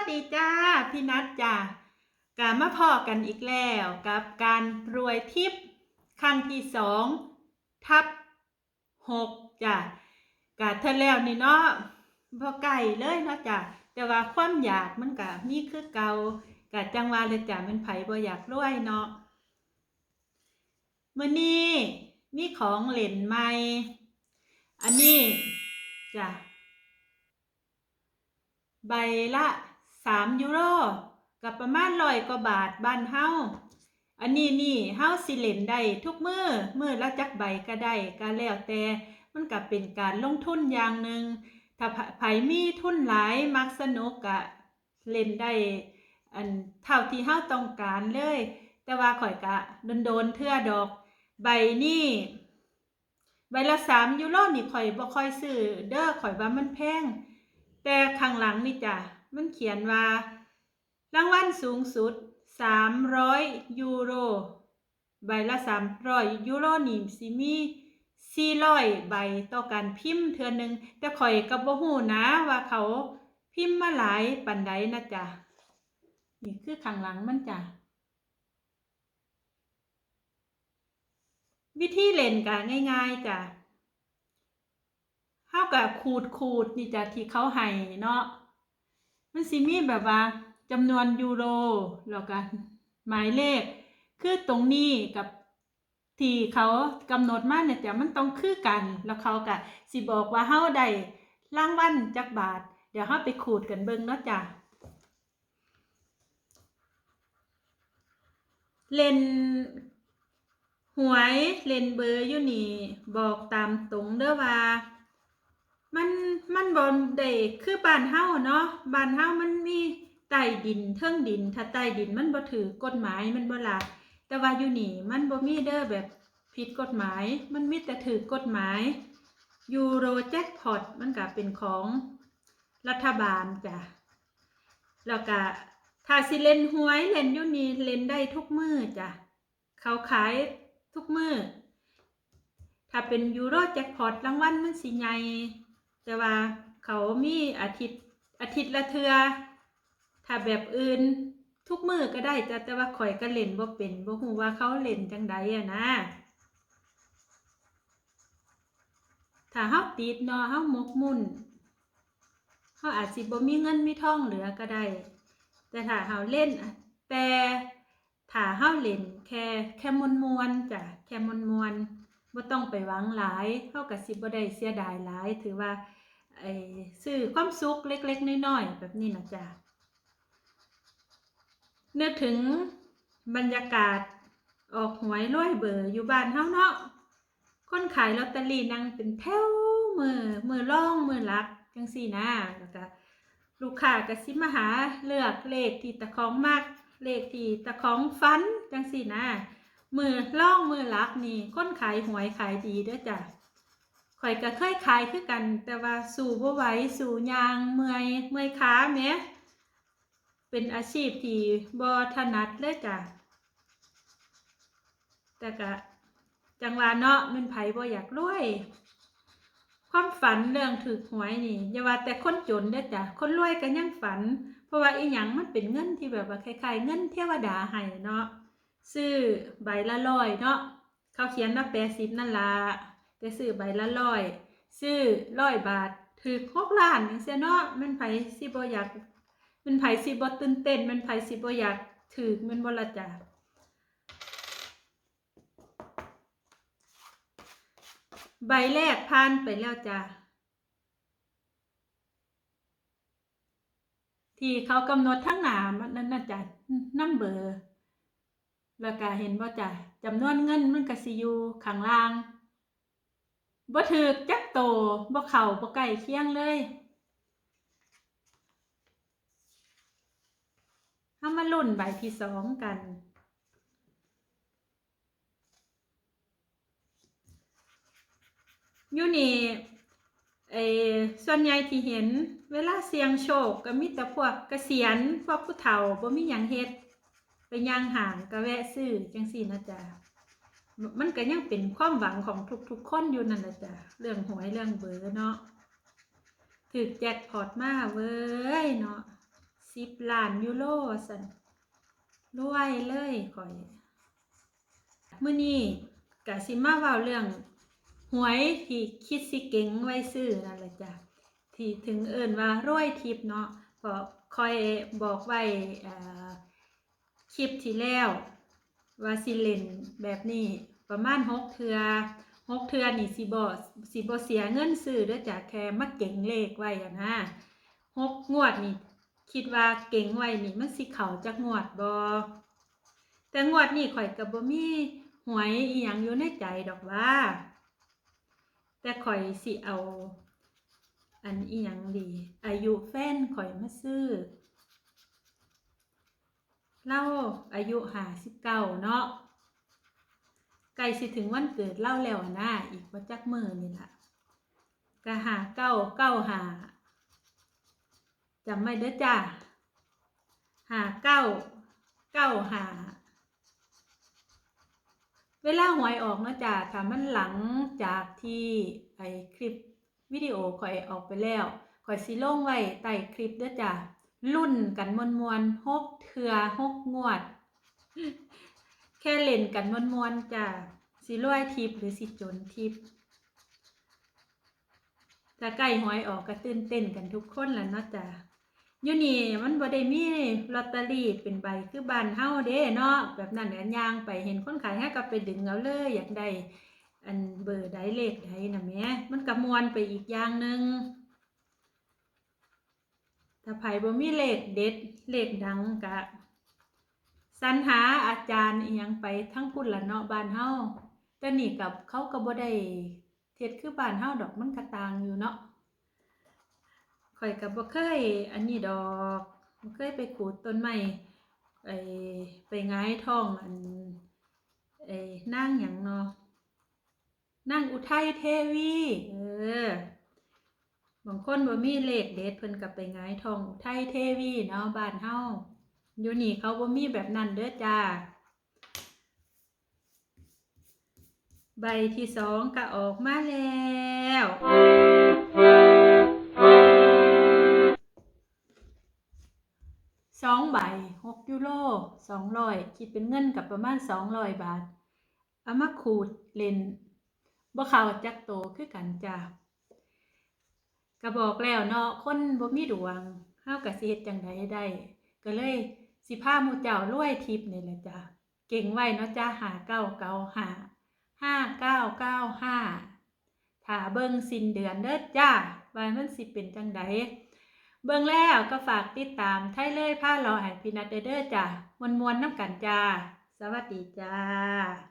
สดีจ้าพี่นัทจ้ากามาพอกันอีกแล้วกับการรวยทิปครั้งที่สองทับหกจ้ะกาเธอแล้วนี่เนาะพอไก่เลยเนาะจ้ะแต่ว่าความอยากมันกะมีคือเกากะจังว่าเลยจ้ะมันไผบ่อยากรวยเนาะมื้อนี้มีของเหล่นใหม่อันนี้จ้ะใบละ สามยูโรกับประมาณร้อยกว่าบาทบ้านเฮาอันนี้นี่เฮาสิเล่นได้ทุกมือมือละจักใบก็ได้ก็แล้วแต่มันก็เป็นการลงทุนอย่างหนึ่งถ้าไผมีทุนหลายมักสนุกก็เล่นได้อันเท่าที่เฮาต้องการเลย แต่ว่าข่อยกะโดนๆเทื่อดอก ใบนี้ใบละสามยูโรนี่ข่อยบ่ค่อยซื้อเด้อข่อยว่ามันแพง แต่ข้างหลังนี่จ้ะ มันเขียนว่า รางวัลสูงสุด 300 ยูโร ใบละ 300 ยูโรนี่สิมี400ใบต่อการพิมพ์เทือนหนึ่งแต่ข่อยก็บ่ฮู้นะว่าเขาพิมพ์มาหลายปานใดนะจ๊ะนี่คือข้างหลังมันจ้ะวิธีเล่นก็ง่ายๆจ้ะเฮากับขูดขูดนี่จ้ะที่เขาให้เนาะ มันสิมีแบบว่าจำนวนยูโรแล้วก็หมายเลข คือตรงนี้กับที่เขากำหนดมาเนี่ยจ้ะมันต้องคือกัน แล้วเขาก็สิบอกว่าเฮาได้รางวัลจักบาท เดี๋ยวเฮาไปขูดกันเบิ่งเนาะจ้ะเล่นหวยเล่นเบอร์อยู่นี่ บอกตามตรงเด้อว่า มันมันบนได้คือบ้านเฮาเนาะบ้านเฮามันมีใต้ดินเทิงดิน ถ้าใต้ดินมันบ่ถือกฎหมายมันบ่ละแต่ว่าอยู่นี่มันบ่มีเด้อแบบผิดกฎหมาย มันมีแต่ถือกฎหมายยูโรแจ็คพอตมันก็เป็นของรัฐบาลจ้ะแล้วก็ถ้าสิเล่นหวยเล่นอยู่นี่เล่นได้ทุกมื้อจ้ะเขาขายทุกมื้อถ้าเป็นยูโรแจ็คพอตรางวัลมันสิใหญ่ แต่ว่าเขามีอาทิตย์อาทิตย์ละเทือถ้าแบบอื่นทุกมือก็ได้จ้ะแต่ว่าข่อยก็เล่นบ่เป็นบ่ฮู้ว่าเขาเล่นจังใดอะนะ ถ้าเฮาติดเนาะเฮาหมกมุ่นเฮาอาจสิบ่มีเงินมีทองเหลือก็ได้ แต่ถ้าเฮาเล่นแต่ถ้าเฮาเล่นแค่แค่มวนๆจ้ะแค่มวนๆ บ่ต้องไปหวังหลายเฮาก็สิบ่ได้เสียดายหลาย ถือว่าไอ้ซื้อความสุขเล็ก ๆน้อยๆแบบนี้นะจ๊ะนึกถึงบรรยากาศออกหวยร้อยเบอร์อยู่บ้านเฮาเนาะคนขายลอตเตอรี่นั่งเป็นแถวมือมือร่องมือลักจังซี่นะแล้วก็ลูกค้าก็สิมาหาเลือกเลขที่ตะของมักเลขที่ตะของฟันจังซี่นะ มือล่องมือลักนี่ค้นขายหวยขายดีเด้อจ้ะข่อยก็เคยขายคือกัน แต่ว่าสู่บ่ไหวสู่ยางเมื่อยเมื่อยขาแหมเป็นอาชีพที่บ่ถนัดเลยจ้ะแต่ก็จังหวะเนาะมันไผบ่อยากรวย ความฝันเรื่องถูกหวยนี่อย่าว่าแต่คนจนเด้อจ้ะคนรวยก็ยังฝัน เพราะว่าอีหยังมันเป็นเงินที่แบบว่าคล้ายๆเงินเทวดาให้เนาะ ซื้อใบละร้อยเนาะเขาเขียนว่าแปดสิบนั่นละแต่ซื้อใบละร้อยซื้อร้อยบาทถือหกล้านอย่างเสียเนาะมันไผสิบ่อยากมันไผสิบ่ตื่นเต้นมันไผสิบ่อยากถือมันบ่ละจ้ะใบแรกผ่านไปแล้วจ้ะที่เขากำหนดทั้งหนามันนั่นน่ะจ้ะน้ำเบอร์ แล้วก็เห็นบ่าจ้ะจำนวนเงินมันก็สิอยู่ข้างล่างบ่ถูกจักโตบ่เข้าบ่ใกล้เคียงเลยเฮามาลุ้นใบที่สองกันอยู่นี่เออส่วนใหญ่ที่เห็นเวลาเสี่ยงโชคก็มีแต่พวกเกษียณพวกผู้เฒ่าบ่มีหยังเฮ็ด ไปย่างห่างก็แวะซื้อจังสี่นะจ๊ะมันก็ยังเป็นความหวังของทุกๆคนอยู่นั่นแหละจ้ะเรื่องหวยเรื่องเบอร์เนาะถือแจ็คพอตมาเว้ยเนาะสิบล้านยูโรสันรวยเลยข่อยมื้อนี้ก็สิมาเว้าเรื่อง หวยที่คิดสิเก่งไว้ซื้อนั่นแหละจ้ะที่ถึงเอิ้นว่ารวยทิพย์เนาะก็คอยบอกไว้เอ่อ คลิปที่แล้วว่าสิเล่นแบบนี้ประมาณหกเทือหกเทือนี่สิบ่สิบ่เสียเงินซื้อด้อจ้ะแค่มาเก่งเลขไว้อะนะหกงวดนี่คิดว่าเก่งไว้นี่มันสิเขาจักงวดบ่แต่งวดนี้ข่อยก็บ่มีหวยอีหยังอยู่ในใจดอกว่า แต่ข่อยสิเอา อันอีหยังดี อายุแฟนข่อยมาซื้อ เล่าอายุห้าสิบเก้าเนาะใกล้สิถึงวันเกิดเล่าแล้วนะอีกว่าจักมือนี่ล่ะก็หาเก้าเก้าหาจำไม่เด้อจ้าหาเก้าเก้าหาเวลาหวยออกเนาะจ้าถ้ามันหลังจากที่ไอคลิปวิดีโอข่อยออกไปแล้วข่อยสิลงไว้ใต้คลิปเด้อจ้า รุ่นกันมวนมวนหกเทือหกงวด แค่เล่นกันมวนมวนจ้าสิรวยทิปหรือสิจนทิปถ้าใกล้หวยออกก็ตื่นเต้นกันทุกคนแล้วเนาะจ้าอยู่นี่มันบ่ได้มีลอตเตอรี่เป็นใบคือบ้านเฮาเด้เนาะแบบนั้นแหละย่างไปเห็นคนขายให้ก็ไปดึงเอาเลยอยากได้อันเบอร์ใดเลขใดน่ะแม่มันก็มวนไปอีกอย่างหนึ่ง ถ้าไผบ่มีเลขเด็ดเลขดังกะสรรหาอาจารย์อีหยังไปทั้งพุ่นละเนาะบ้านเฮาแต่นี่กับเขาก็บ่ได้เฮ็ดคือบ้านเฮาดอกมันก็ต่างอยู่เนาะข่อยก็บ่เคยอันนี้ดอกบ่เคยไปขูดต้นไม้ไอ้ไปงายท้องอันไอ้นางหยังเนาะนางอุทัยเทวี เออ บางคนบ่มีเลขเด็ดเพิ่นก็ไปหงายทองอุทัยเทวีเนาะบ้านเฮาอยู่นี่เขาบ่มีแบบนั้นเด้อจ้า ใบที่สองก็ออกมาแล้วสองใบหกยูโรสองร้อยคิดเป็นเงินกับประมาณสองร้อยบาทเอามาขูดเล่นบ่เขาจักโตคือกันจ้า ก็บอกแล้วเนาะคนบ่มีดวงเฮาก็สิเฮ็ดจังไดได้ ก็เลยสิพาหมู่เจ้ารวยทิพย์นี่แหละจ้ะเก่งไว้เนาะจ้าหาเก้าเก้าหาห้าเก้าเก้าห้าถ้าเบิ่งสิ้นเดือนเด้อจ้าว่ามันสิเป็นจังไดเบิ่งแล้วก็ฝากติดตามไทยเลยพาเลาให้พี่นัดเด้อจ้ามวนๆน้ำกันจ้า สวัสดีจ้า